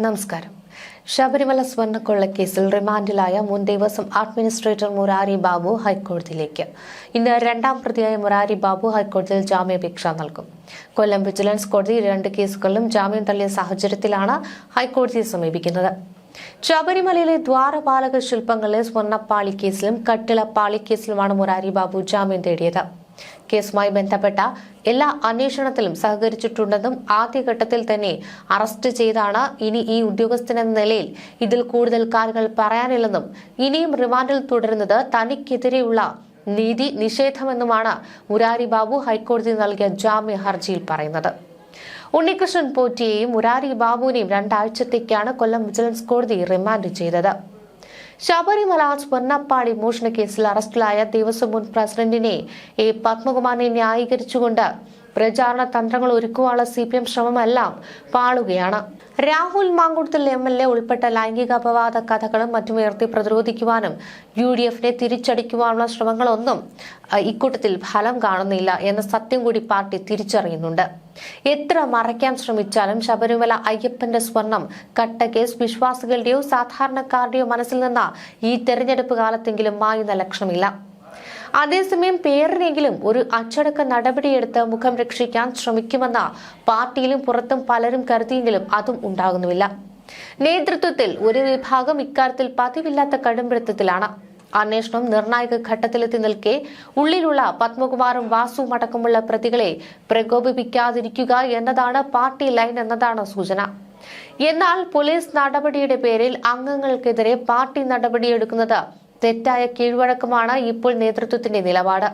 നമസ്കാരം. ശബരിമല സ്വർണക്കൊള്ളക്കേസിൽ റിമാൻഡിലായ മുൻ ദേവസ്വം അഡ്മിനിസ്ട്രേറ്റർ മുരാരി ബാബു ഹൈക്കോടതിയിലേക്ക്. ഇന്ന് രണ്ടാം പ്രതിയായ മുരാരി ബാബു ഹൈക്കോടതിയിൽ ജാമ്യാപേക്ഷ നൽകും. കൊല്ലം വിജിലൻസ് കോടതി രണ്ട് കേസുകളിലും ജാമ്യം തള്ളിയ സാഹചര്യത്തിലാണ് ഹൈക്കോടതിയെ സമീപിക്കുന്നത്. ശബരിമലയിലെ ദ്വാരപാലക ശില്പങ്ങളിലെ സ്വർണപ്പാളി കേസിലും കട്ടിളപ്പാളി കേസിലുമാണ് മുരാരി ബാബു ജാമ്യം തേടിയത്. കേസുമായി ബന്ധപ്പെട്ട എല്ലാ അന്വേഷണത്തിലും സഹകരിച്ചിട്ടുണ്ടെന്നും ആദ്യഘട്ടത്തിൽ തന്നെ അറസ്റ്റ് ചെയ്താണ് ഇനി ഈ ഉദ്യോഗസ്ഥനെന്ന നിലയിൽ ഇതിൽ കൂടുതൽ കാര്യങ്ങൾ പറയാനില്ലെന്നും ഇനിയും റിമാൻഡിൽ തുടരുന്നത് തനിക്കെതിരെയുള്ള നീതി നിഷേധമെന്നുമാണ് മുരാരി ബാബു ഹൈക്കോടതി നൽകിയ ജാമ്യ ഹർജിയിൽ പറയുന്നത്. ഉണ്ണികൃഷ്ണൻ പോറ്റിയെയും മുരാരി ബാബുവിനെയും രണ്ടാഴ്ചത്തേക്കാണ് കൊല്ലം വിജിലൻസ് കോടതി റിമാൻഡ് ചെയ്തത്. ശബരിമല സ്വർണപ്പാളി മോഷണ കേസിൽ അറസ്റ്റിലായ ദേവസ്വം മുൻ പ്രസിഡന്റിനെ എ പത്മകുമാറിനെ ന്യായീകരിച്ചുകൊണ്ട് പ്രചാരണ തന്ത്രങ്ങൾ ഒരുക്കുവാനുള്ള സി പി എം ശ്രമമെല്ലാം പാളുകയാണ്. Rahul Mankoottathil M L A ഉൾപ്പെട്ട ലൈംഗിക അപവാദ കഥകളും മറ്റും ഉയർത്തി പ്രതിരോധിക്കുവാനും യു ഡി എഫിനെ തിരിച്ചടിക്കുവാനുള്ള ശ്രമങ്ങളൊന്നും ഇക്കൂട്ടത്തിൽ ഫലം കാണുന്നില്ല എന്ന സത്യം കൂടി പാർട്ടി തിരിച്ചറിയുന്നുണ്ട്. എത്ര മറയ്ക്കാൻ ശ്രമിച്ചാലും ശബരിമല അയ്യപ്പന്റെ സ്വർണം കട്ട കേസ് വിശ്വാസികളുടെയോ സാധാരണക്കാരുടെയോ മനസ്സിൽ നിന്ന് ഈ തെരഞ്ഞെടുപ്പ് കാലത്തെങ്കിലും മായുന്ന ലക്ഷണമില്ല. അതേസമയം പേരിനെങ്കിലും ഒരു അച്ചടക്ക നടപടിയെടുത്ത് മുഖം രക്ഷിക്കാൻ ശ്രമിക്കുമെന്ന പാർട്ടിയിലും പുറത്തും പലരും കരുതിയെങ്കിലും അതും ഉണ്ടാകുന്നുമില്ല. നേതൃത്വത്തിൽ ഒരു വിഭാഗം ഇക്കാര്യത്തിൽ പതിവില്ലാത്ത കടുംപിടുത്തത്തിലാണ്. അന്വേഷണം നിർണായക ഘട്ടത്തിലെത്തി നിൽക്കെ ഉള്ളിലുള്ള പത്മകുമാറും വാസുവും അടക്കമുള്ള പ്രതികളെ പ്രകോപിപ്പിക്കാതിരിക്കുക എന്നതാണ് പാർട്ടി ലൈൻ എന്നതാണ് സൂചന. എന്നാൽ പോലീസ് നടപടിയുടെ പേരിൽ അംഗങ്ങൾക്കെതിരെ പാർട്ടി നടപടിയെടുക്കുന്നത് തെറ്റായ കീഴ്വഴക്കമാണ് ഇപ്പോൾ നേതൃത്വത്തിന്റെ നിലപാട്.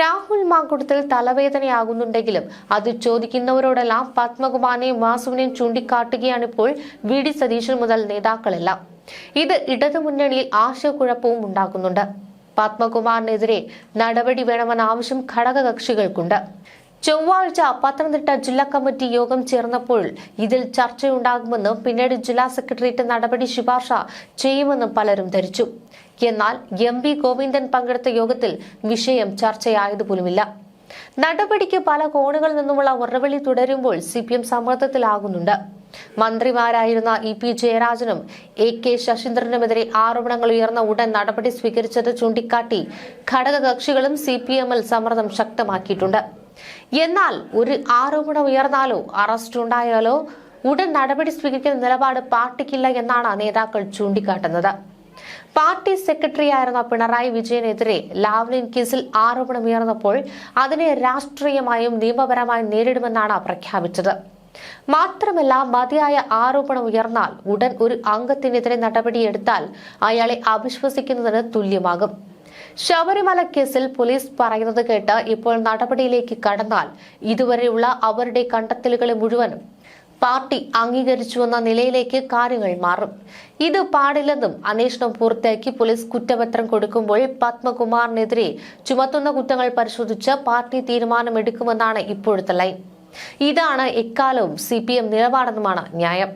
രാഹുൽ മാങ്കുടത്തിൽ തലവേദനയാകുന്നുണ്ടെങ്കിലും അത് ചോദിക്കുന്നവരോടെല്ലാം പത്മകുമാറിനെയും വാസുവിനെയും ചൂണ്ടിക്കാട്ടുകയാണിപ്പോൾ വി ഡി സതീശൻ മുതൽ നേതാക്കളെല്ലാം. ഇത് ഇടതുമുന്നണിയിൽ ആശയക്കുഴപ്പവും ഉണ്ടാക്കുന്നുണ്ട്. പത്മകുമാറിനെതിരെ നടപടി വേണമെന്ന ആവശ്യം ഘടകകക്ഷികൾക്കുണ്ട്. ചൊവ്വാഴ്ച പത്തനംതിട്ട ജില്ലാ കമ്മിറ്റി യോഗം ചേർന്നപ്പോൾ ഇതിൽ ചർച്ചയുണ്ടാകുമെന്നും പിന്നീട് ജില്ലാ സെക്രട്ടേറിയറ്റ് നടപടി ശുപാർശ ചെയ്യുമെന്നും പലരും ധരിച്ചു. എന്നാൽ എം പി ഗോവിന്ദൻ പങ്കെടുത്ത യോഗത്തിൽ വിഷയം ചർച്ചയായതുപോലുമില്ല. നടപടിക്ക് പല കോണുകളിൽ നിന്നുമുള്ള ഉറവിളി തുടരുമ്പോൾ സി പി എം സമ്മർദ്ദത്തിലാകുന്നുണ്ട്. മന്ത്രിമാരായിരുന്ന ഇ പി ജയരാജനും എ കെ ശശീന്ദ്രനുമെതിരെ ആരോപണങ്ങൾ ഉയർന്ന ഉടൻ നടപടി സ്വീകരിച്ചത് ചൂണ്ടിക്കാട്ടി ഘടകകക്ഷികളും സി പി എമ്മിൽ സമ്മർദ്ദം ശക്തമാക്കിയിട്ടുണ്ട്. എന്നാൽ ഒരു ആരോപണം ഉയർന്നാലോ അറസ്റ്റ് ഉണ്ടായാലോ ഉടൻ നടപടി സ്വീകരിക്കുന്ന നിലപാട് പാർട്ടിക്കില്ല എന്നാണ് നേതാക്കൾ ചൂണ്ടിക്കാട്ടുന്നത്. പാർട്ടി സെക്രട്ടറി ആയിരുന്ന പിണറായി വിജയനെതിരെ ലാവ്ലിൻ കേസിൽ ആരോപണം ഉയർന്നപ്പോൾ അതിനെ രാഷ്ട്രീയമായും നിയമപരമായും നേരിടുമെന്നാണ് പ്രഖ്യാപിച്ചത്. മാത്രമല്ല മതിയായ ആരോപണം ഉയർന്നാൽ ഉടൻ ഒരു അംഗത്തിനെതിരെ നടപടിയെടുത്താൽ അയാളെ അവിശ്വസിക്കുന്നതിന് തുല്യമാകും. ശബരിമല കേസിൽ പോലീസ് പറയുന്നത് കേട്ട് ഇപ്പോൾ നടപടിയിലേക്ക് കടന്നാൽ ഇതുവരെയുള്ള അവരുടെ കണ്ടെത്തലുകളെ മുഴുവനും പാർട്ടി അംഗീകരിച്ചുവെന്ന നിലയിലേക്ക് കാര്യങ്ങൾ മാറും. ഇത് പാടില്ലെന്നും അന്വേഷണം പൂർത്തിയാക്കി പോലീസ് കുറ്റപത്രം കൊടുക്കുമ്പോൾ പത്മകുമാറിനെതിരെ ചുമത്തുന്ന കുറ്റങ്ങൾ പരിശോധിച്ച് പാർട്ടി തീരുമാനമെടുക്കുമെന്നാണ് ഇപ്പോഴത്തെ ലൈൻ. ഇതാണ് എക്കാലവും സി പി എം നിലപാടെന്നുമാണ് ന്യായം.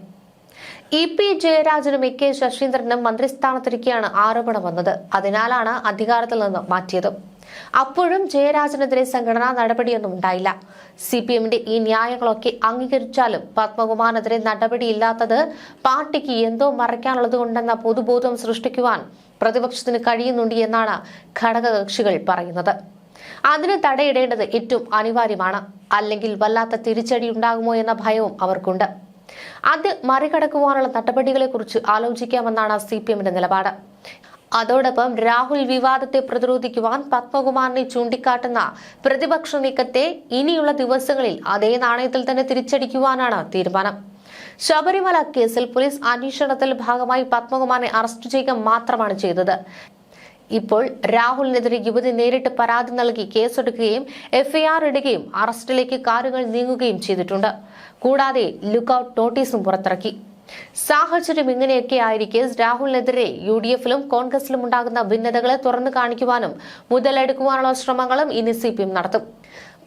ഇ പി ജയരാജനും എ കെ ശശീന്ദ്രനും മന്ത്രിസ്ഥാനത്തിരിക്കെയാണ് ആരോപണം വന്നത്. അതിനാലാണ് അധികാരത്തിൽ നിന്ന് മാറ്റിയത്. അപ്പോഴും ജയരാജനെതിരെ സംഘടനാ നടപടിയൊന്നും ഉണ്ടായില്ല. സി പി എമ്മിന്റെ ഈ ന്യായങ്ങളൊക്കെ അംഗീകരിച്ചാലും പത്മകുമാറിനെതിരെ നടപടിയില്ലാത്തത് പാർട്ടിക്ക് എന്തോ മറയ്ക്കാനുള്ളത് കൊണ്ടെന്ന പൊതുബോധം സൃഷ്ടിക്കുവാൻ പ്രതിപക്ഷത്തിന് കഴിയുന്നുണ്ട് എന്നാണ് ഘടകകക്ഷികൾ പറയുന്നത്. അതിന് തടയിടേണ്ടത് ഏറ്റവും അനിവാര്യമാണ്. അല്ലെങ്കിൽ വല്ലാത്ത തിരിച്ചടി ഉണ്ടാകുമോ എന്ന ഭയവും അവർക്കുണ്ട്. അത് മറികടക്കുവാനുള്ള നടപടികളെക്കുറിച്ച് ആലോചിക്കാമെന്നാണ് സി പി എമ്മിന്റെ നിലപാട്. അതോടൊപ്പം രാഹുൽ വിവാദത്തെ പ്രതിരോധിക്കുവാൻ പത്മകുമാറിനെ ചൂണ്ടിക്കാട്ടുന്ന പ്രതിപക്ഷ നീക്കത്തെ ഇനിയുള്ള ദിവസങ്ങളിൽ അതേ നാണയത്തിൽ തന്നെ തിരിച്ചടിക്കുവാനാണ് തീരുമാനം. ശബരിമല കേസിൽ പോലീസ് അന്വേഷണത്തിൽ ഭാഗമായി പത്മകുമാറിനെ അറസ്റ്റ് ചെയ്യുക മാത്രമാണ് ചെയ്തത്. ഇപ്പോൾ രാഹുലിനെതിരെ യുവതി നേരിട്ട് പരാതി നൽകി കേസെടുക്കുകയും എഫ്ഐആർ ഇടുകയും അറസ്റ്റിലേക്ക് കാറുകൾ നീങ്ങുകയും ചെയ്തിട്ടുണ്ട്. കൂടാതെ ലുക്കൌട്ട് നോട്ടീസും പുറത്തിറക്കി. സാഹചര്യം ഇങ്ങനെയൊക്കെ ആയിരിക്കെ രാഹുലിനെതിരെ യു ഡി എഫിലും കോൺഗ്രസിലും ഉണ്ടാകുന്ന ഭിന്നതകളെ തുറന്നു കാണിക്കുവാനും മുതലെടുക്കുവാനുള്ള ശ്രമങ്ങളും ഇനി സി പി എം നടത്തും.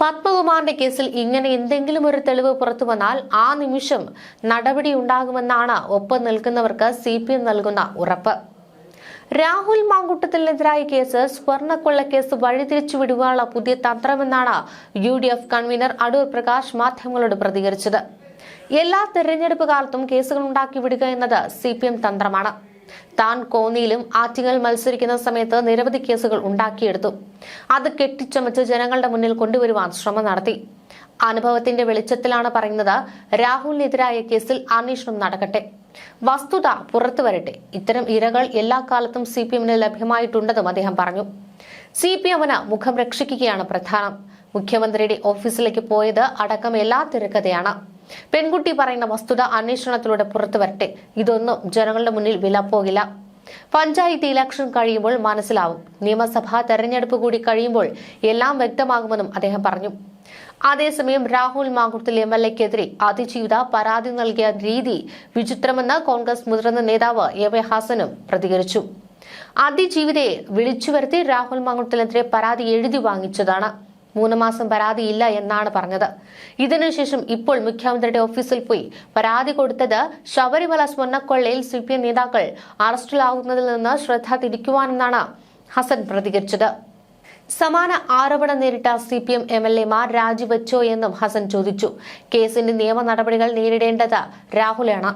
പത്മകുമാറിന്റെ കേസിൽ ഇങ്ങനെ എന്തെങ്കിലും ഒരു തെളിവ് പുറത്തു വന്നാൽ ആ നിമിഷം നടപടി ഉണ്ടാകുമെന്നാണ് ഒപ്പം നിൽക്കുന്നവർക്ക് സി പി എം നൽകുന്ന ഉറപ്പ്. രാഹുൽ മാങ്കുട്ടത്തിനെതിരായ കേസ് സ്വർണക്കൊള്ളക്കേസ് വഴിതിരിച്ചു വിടുവാനുള്ള പുതിയ തന്ത്രമെന്നാണ് U D F convener Adoor Prakash മാധ്യമങ്ങളോട് പ്രതികരിച്ചത്. എല്ലാ തെരഞ്ഞെടുപ്പ് കാലത്തും കേസുകൾ ഉണ്ടാക്കി വിടുക എന്നത് സി പി എം തന്ത്രമാണ്. താൻ കോന്നിയിലും ആറ്റിങ്ങൽ മത്സരിക്കുന്ന സമയത്ത് നിരവധി കേസുകൾ ഉണ്ടാക്കിയെടുത്തു. അത് കെട്ടിച്ചമച്ച് ജനങ്ങളുടെ മുന്നിൽ കൊണ്ടുവരുവാൻ ശ്രമം നടത്തി. അനുഭവത്തിന്റെ വെളിച്ചത്തിലാണ് പറയുന്നത് രാഹുലിനെതിരായ കേസിൽ അന്വേഷണം നടക്കട്ടെ. വസ്തുത പുറത്തു വരട്ടെ. ഇത്തരം ഇരകൾ എല്ലാ കാലത്തും സി പി എമ്മിന് ലഭ്യമായിട്ടുണ്ടെന്നും അദ്ദേഹം പറഞ്ഞു. സി പി എമ്മിന് മുഖം രക്ഷിക്കുകയാണ് പ്രധാനം. മുഖ്യമന്ത്രിയുടെ ഓഫീസിലേക്ക് പോയത് അടക്കം എല്ലാ തിരക്കഥയാണ്. പെൺകുട്ടി പറയുന്ന വസ്തുത അന്വേഷണത്തിലൂടെ പുറത്തു വരട്ടെ. ഇതൊന്നും ജനങ്ങളുടെ മുന്നിൽ വില പോകില്ല. പഞ്ചായത്ത് ഇലക്ഷൻ കഴിയുമ്പോൾ മനസ്സിലാവും. നിയമസഭാ തെരഞ്ഞെടുപ്പ് കൂടി കഴിയുമ്പോൾ എല്ലാം വ്യക്തമാകുമെന്നും അദ്ദേഹം പറഞ്ഞു. അതേസമയം രാഹുൽ മാങ്കുട്ടത്തിൽ എം എൽ എക്കെതിരെ അതിജീവിത പരാതി നൽകിയ രീതി വിചിത്രമെന്ന് കോൺഗ്രസ് മുതിർന്ന നേതാവ് എ വെ ഹാസനും പ്രതികരിച്ചു. അതിജീവിതയെ വിളിച്ചു വരുത്തി രാഹുൽ മാങ്കുട്ടത്തിനെതിരെ പരാതി എഴുതി വാങ്ങിച്ചതാണ്. മൂന്ന് മാസം പരാതിയില്ല എന്നാണ് പറഞ്ഞത്. ഇതിനുശേഷം ഇപ്പോൾ മുഖ്യമന്ത്രിയുടെ ഓഫീസിൽ പോയി പരാതി കൊടുത്തത് ശബരിമല സ്വർണക്കൊള്ളയിൽ സി പി എം നേതാക്കൾ അറസ്റ്റിലാകുന്നതിൽ നിന്ന് ശ്രദ്ധ തിരിക്കുവാനെന്നാണ് ഹസൻ പ്രതികരിച്ചത്. സമാന ആരോപണം നേരിട്ട C P M M L എമാർ രാജിവെച്ചോ എന്നും ഹസൻ ചോദിച്ചു. കേസിന്റെ നിയമ നടപടികൾ നേരിടേണ്ടത് രാഹുലാണ്.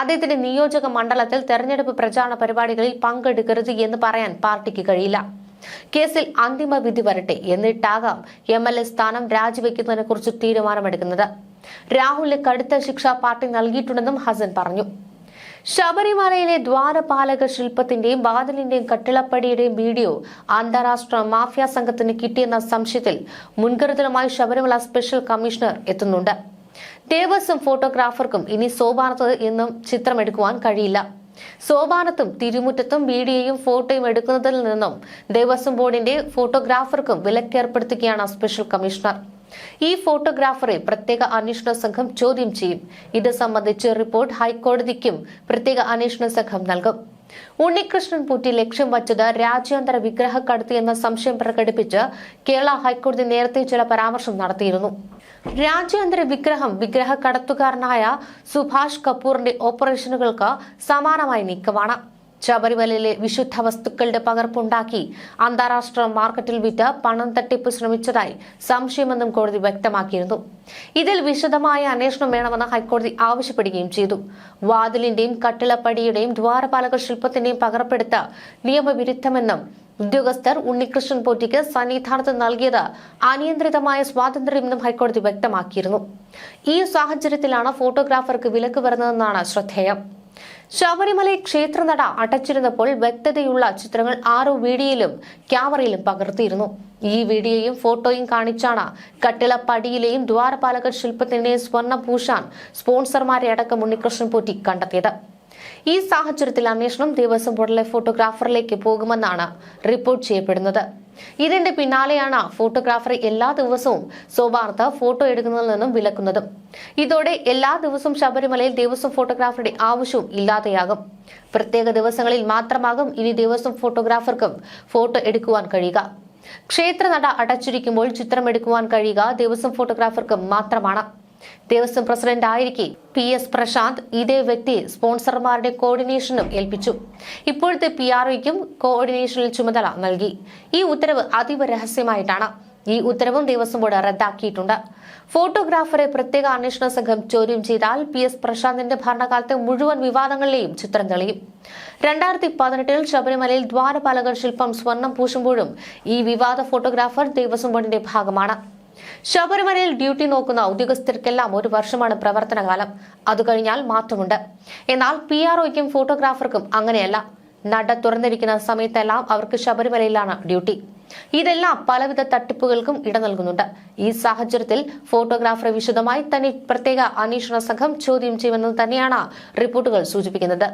അദ്ദേഹത്തിന്റെ നിയോജക മണ്ഡലത്തിൽ തെരഞ്ഞെടുപ്പ് പ്രചാരണ പരിപാടികളിൽ പങ്കെടുക്കരുത് എന്ന് പറയാൻ പാർട്ടിക്ക് കഴിയില്ല. കേസിൽ അന്തിമ വിധി വരട്ടെ എന്നിട്ടാകാം എം എൽ എ സ്ഥാനം രാജിവെക്കുന്നതിനെ കുറിച്ച് തീരുമാനമെടുക്കുന്നത്. രാഹുലിന് കടുത്ത ശിക്ഷ പാർട്ടി നൽകിയിട്ടുണ്ടെന്നും ഹസൻ പറഞ്ഞു. ശബരിമലയിലെ ദ്വാരപാലക ശില്പത്തിന്റെയും വാതിലിന്റെയും കട്ടിളപ്പടിയുടെയും വീഡിയോ അന്താരാഷ്ട്ര മാഫിയ സംഘത്തിന് കിട്ടിയെന്ന സംശയത്തിൽ മുൻകരുതലുമായി ശബരിമല സ്പെഷ്യൽ കമ്മീഷണർ എത്തുന്നുണ്ട്. ദേവസ്വം ഫോട്ടോഗ്രാഫർക്കും ഇനി സോപാനത്ത് എന്നും ചിത്രമെടുക്കുവാൻ കഴിയില്ല. സോപാനത്തും തിരുമുറ്റത്തും വീഡിയോയും ഫോട്ടോയും എടുക്കുന്നതിൽ നിന്നും ദേവസ്വം ബോർഡിന്റെ ഫോട്ടോഗ്രാഫർക്കും വിലക്കേർപ്പെടുത്തുകയാണ് സ്പെഷ്യൽ കമ്മീഷണർ. ഈ ഫോട്ടോഗ്രാഫറെ പ്രത്യേക അന്വേഷണ സംഘം ചോദ്യം ചെയ്യും. ഇത് സംബന്ധിച്ച് റിപ്പോർട്ട് ഹൈക്കോടതിക്കും പ്രത്യേക അന്വേഷണ സംഘം നൽകും. ഉണ്ണികൃഷ്ണൻ പൂറ്റി ലക്ഷ്യം വച്ചത് രാജ്യാന്തര വിഗ്രഹക്കടത്ത് എന്ന സംശയം പ്രകടിപ്പിച്ച് കേരള ഹൈക്കോടതി നേരത്തെ ചില പരാമർശം നടത്തിയിരുന്നു. രാജ്യാന്തര വിഗ്രഹം വിഗ്രഹ കടത്തുകാരനായ സുഭാഷ് കപൂറിന്റെ ഓപ്പറേഷനുകൾക്ക് സമാനമായ നീക്കമാണ്. ശബരിമലയിലെ വിശുദ്ധ വസ്തുക്കളുടെ പകർപ്പുണ്ടാക്കി അന്താരാഷ്ട്ര മാർക്കറ്റിൽ വിറ്റ് പണം തട്ടിപ്പ് ശ്രമിച്ചതായി സംശയമെന്നും കോടതി വ്യക്തമാക്കിയിരുന്നു. ഇതിൽ വിശദമായ അന്വേഷണം വേണമെന്ന് ഹൈക്കോടതി ആവശ്യപ്പെടുകയും ചെയ്തു. വാതിലിന്റെയും കട്ടിളപ്പടിയുടെയും ദ്വാരപാലക ശില്പത്തിന്റെയും പകർപ്പെടുത്ത് നിയമവിരുദ്ധമെന്നും ഉദ്യോഗസ്ഥർ ഉണ്ണികൃഷ്ണൻ പോറ്റിക്ക് സന്നിധാനത്ത് നൽകിയത് അനിയന്ത്രിതമായ സ്വാതന്ത്ര്യമെന്നും ഹൈക്കോടതി വ്യക്തമാക്കിയിരുന്നു. ഈ സാഹചര്യത്തിലാണ് ഫോട്ടോഗ്രാഫർക്ക് വിലക്ക് വരുന്നതെന്നാണ് ശ്രദ്ധേയം. ശബരിമല ക്ഷേത്രനട അടച്ചിരുന്നപ്പോൾ വ്യക്തതയുള്ള ചിത്രങ്ങൾ ആറു വീഡിയോയിലും ക്യാമറയിലും പകർത്തിയിരുന്നു. ഈ വീഡിയോയും ഫോട്ടോയും കാണിച്ചാണ് കട്ടിളപ്പടിയിലെയും ദ്വാരപാലകർ ശില്പത്തിന്റെയും സ്വർണ പൂശാൻ സ്പോൺസർമാരെ അടക്കം ഉണ്ണികൃഷ്ണൻ പോറ്റി കണ്ടെത്തിയത്. ഈ സാഹചര്യത്തിൽ അന്വേഷണം ദേവസ്വം ബോർഡിലെ ഫോട്ടോഗ്രാഫറിലേക്ക് പോകുമെന്നാണ് റിപ്പോർട്ട് ചെയ്യപ്പെടുന്നത്. ഇതിന്റെ പിന്നാലെയാണ് ഫോട്ടോഗ്രാഫർ എല്ലാ ദിവസവും സോവാർത്ത ഫോട്ടോ എടുക്കുന്നതിൽ നിന്നും വിലക്കുന്നതും. ഇതോടെ എല്ലാ ദിവസവും ശബരിമലയിൽ ദേവസ്വം ഫോട്ടോഗ്രാഫറുടെ ആവശ്യവും ഇല്ലാതെയാകും. പ്രത്യേക ദിവസങ്ങളിൽ മാത്രമാകും ഇനി ദേവസ്വം ഫോട്ടോഗ്രാഫർക്കും ഫോട്ടോ എടുക്കുവാൻ കഴിയുക. ക്ഷേത്രനട അടച്ചിരിക്കുമ്പോൾ ചിത്രമെടുക്കുവാൻ കഴിയുക ദേവസ്വം ഫോട്ടോഗ്രാഫർക്ക് മാത്രമാണ്. ദേവസ്വം പ്രസിഡന്റ് ആയിരിക്കെ പി എസ് പ്രശാന്ത് ഇതേ വ്യക്തിയെ സ്പോൺസർമാരുടെ കോർഡിനേഷനും ഏൽപ്പിച്ചു. ഇപ്പോഴത്തെ പി ആർ ഒക്കും കോർഡിനേഷനിൽ ചുമതല നൽകി. ഈ ഉത്തരവ് അതീവ രഹസ്യമായിട്ടാണ്. ഈ ഉത്തരവും ദേവസ്വം ബോർഡ് റദ്ദാക്കിയിട്ടുണ്ട്. ഫോട്ടോഗ്രാഫറെ പ്രത്യേക അന്വേഷണ സംഘം ചോദ്യം ചെയ്താൽ പി എസ് പ്രശാന്തിന്റെ ഭരണകാലത്തെ മുഴുവൻ വിവാദങ്ങളിലെയും ചിത്രം തെളിയും. രണ്ടായിരത്തി പതിനെട്ടിൽ ശബരിമലയിൽ ദ്വാരപാലകർ ശില്പം സ്വർണം പൂശുമ്പോഴും ഈ വിവാദ ഫോട്ടോഗ്രാഫർ ദേവസ്വം ബോർഡിന്റെ ഭാഗമാണ്. ശബരിമലയിൽ ഡ്യൂട്ടി നോക്കുന്ന ഉദ്യോഗസ്ഥർക്കെല്ലാം ഒരു വർഷമാണ് പ്രവർത്തനകാലം. അത് കഴിഞ്ഞാൽ മാറ്റമുണ്ട്. എന്നാൽ പി ആർഒയ്ക്കും ഫോട്ടോഗ്രാഫർക്കും അങ്ങനെയല്ല. നട തുറന്നിരിക്കുന്ന സമയത്തെല്ലാം അവർക്ക് ശബരിമലയിലാണ് ഡ്യൂട്ടി. ഇതെല്ലാം പലവിധ തട്ടിപ്പുകൾക്കും ഇട നൽകുന്നുണ്ട്. ഈ സാഹചര്യത്തിൽ ഫോട്ടോഗ്രാഫറെ വിശദമായി തന്നെ പ്രത്യേക അന്വേഷണ സംഘം ചോദ്യം ചെയ്യുമെന്ന് തന്നെയാണ് റിപ്പോർട്ടുകൾ സൂചിപ്പിക്കുന്നത്.